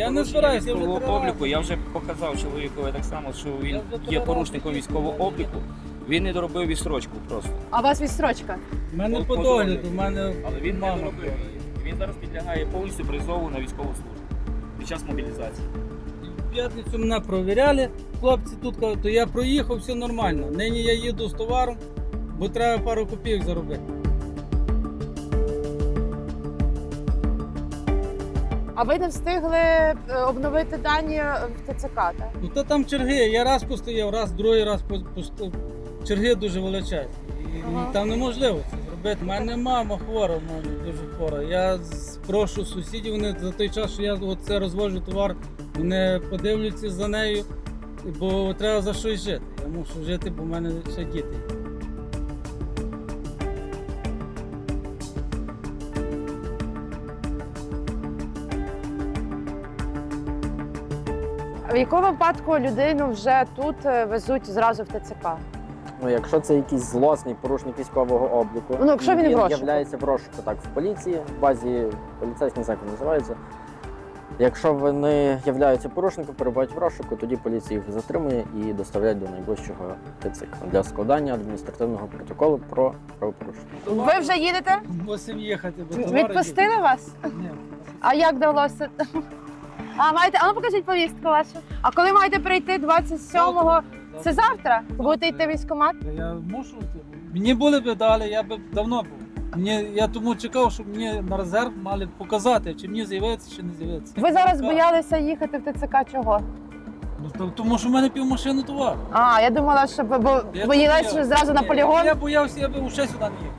Я не збираюся, військового обліку. Я вже показав чоловікові так само, що він є порушником військового обліку. Він не доробив відстрочку просто. А у вас відстрочка? У мене По- догляду, у мене Але він не мама. доробив. Він зараз підлягає повністю призову на військову службу під час мобілізації. В п'ятницю мене провіряли, хлопці тут кажуть, то я проїхав, все нормально. Нині я їду з товаром, бо треба пару копійок заробити. А ви не встигли е, обновити дані в ТЦК, так? Ну то там черги, я раз постояв, раз, другий раз по- Черги дуже величезні. І Ага. там неможливо це зробити. У мене мама хвора, мене дуже хвора. Я прошу сусідів, вони за той час, що я це розвожу товар, вони подивляться за нею, бо треба за щось жити. Я мушу жити, бо в мене ще діти. В якому випадку людину вже тут е, везуть зразу в ТЦК? Ну, якщо це якийсь злосний порушник військового обліку, Ну, якщо він в розшуку. являється в розшуку так в поліції, в базі поліцейських не знаю, як вони називаються. Якщо вони являються порушником, перебувають в розшуку, тоді поліція їх затримує і доставляє до найближчого ТЦК для складання адміністративного протоколу про правопорушення. Ви вже їдете? Мусимо їхати, бо Відпустили вас? Ні. А як вдалося? А маєте, а ну покажіть повістку вашу. А коли маєте прийти 27-го? Це завтра? Будете йти в військкомат? Я мушу. Мені були б дали, я б давно був. Мені, я тому чекав, щоб мені на резерв мали показати, чи мені з'явиться, чи не з'явиться. Ви зараз боялися їхати в ТЦК чого? Ну, то- тому що в мене півмашини товару. А, я думала, що бо- бо Я боявся. зразу на Ні, полігон. Я боявся, я б ще сюди не їхав.